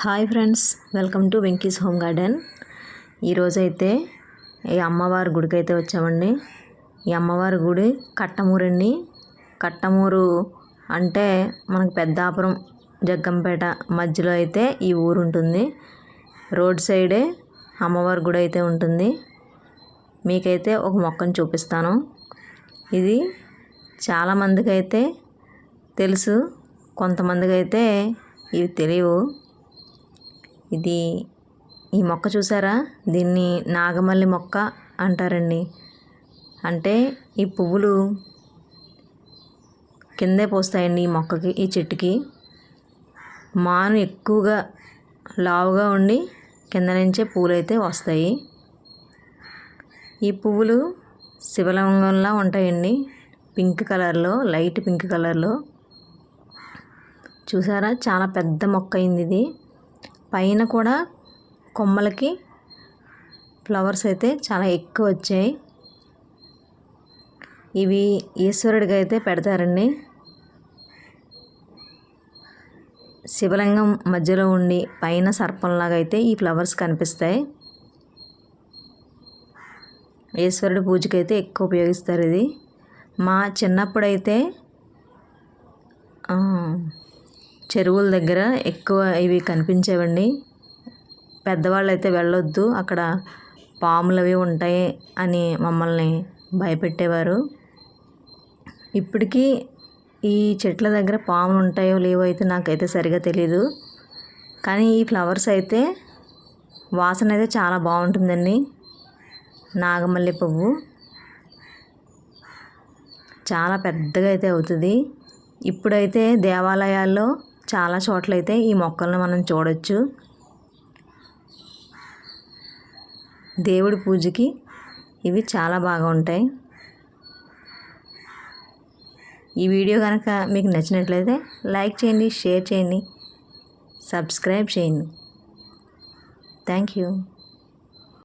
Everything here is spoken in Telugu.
Hi friends welcome to Venky's home garden. ఈరోజైతే ఈ అమ్మవారి గుడికి అయితే వచ్చామండి. ఈ అమ్మవారి గుడి కట్టమూరండి. కట్టమూరు అంటే మనకు పెద్దాపురం జగ్గంపేట మధ్యలో అయితే ఈ ఊరు ఉంటుంది. రోడ్ సైడే అమ్మవారి గుడి అయితే ఉంటుంది. మీకైతే ఒక మొక్కను చూపిస్తాను. ఇది చాలామందికి అయితే తెలుసు కొంతమందికి అయితే ఇవి తెలియవు. ఇది ఈ మొక్క చూసారా? దీన్ని నాగమల్లి మొక్క అంటారండి. అంటే ఈ పువ్వులు కిందే పోస్తాయండి ఈ మొక్కకి ఈ చెట్టుకి. మాను ఎక్కువగా లావుగా ఉండి కింద నుంచే పూలైతే అయితే వస్తాయి. ఈ పువ్వులు శివలింగంలా ఉంటాయండి. పింక్ కలర్లో లైట్ పింక్ కలర్లో. చూసారా? చాలా పెద్ద మొక్క అయింది ఇది. పైన కూడా కొమ్మలకి ఫ్లవర్స్ అయితే చాలా ఎక్కువ వచ్చాయి. ఇవి ఈశ్వరుడికి అయితే పెడతారండి. శివలింగం మధ్యలో ఉండి పైన సర్పంలాగా అయితే ఈ ఫ్లవర్స్ కనిపిస్తాయి. ఈశ్వరుడి పూజకి అయితే ఎక్కువ ఉపయోగిస్తారు ఇది. మా చిన్నప్పుడైతే చెరువుల దగ్గర ఎక్కువ ఇవి కనిపించేవండి. పెద్దవాళ్ళు అయితే వెళ్ళొద్దు అక్కడ పాములు అవి ఉంటాయి అని మమ్మల్ని భయపెట్టేవారు. ఇప్పటికీ ఈ చెట్ల దగ్గర పాములు ఉంటాయో లేవో అయితే నాకైతే సరిగా తెలీదు. కానీ ఈ ఫ్లవర్స్ అయితే వాసన అయితే చాలా బాగుంటుందండి. నాగమల్లి పువ్వు చాలా పెద్దగా అయితే అవుతుంది. ఇప్పుడైతే దేవాలయాల్లో చాలా చోట్లయితే ఈ మొక్కలను మనం చూడొచ్చు. దేవుడి పూజకి ఇవి చాలా బాగా ఉంటాయి. ఈ వీడియో కనుక మీకు నచ్చినట్లయితే లైక్ చేయండి షేర్ చేయండి సబ్స్క్రైబ్ చేయండి. Thank you.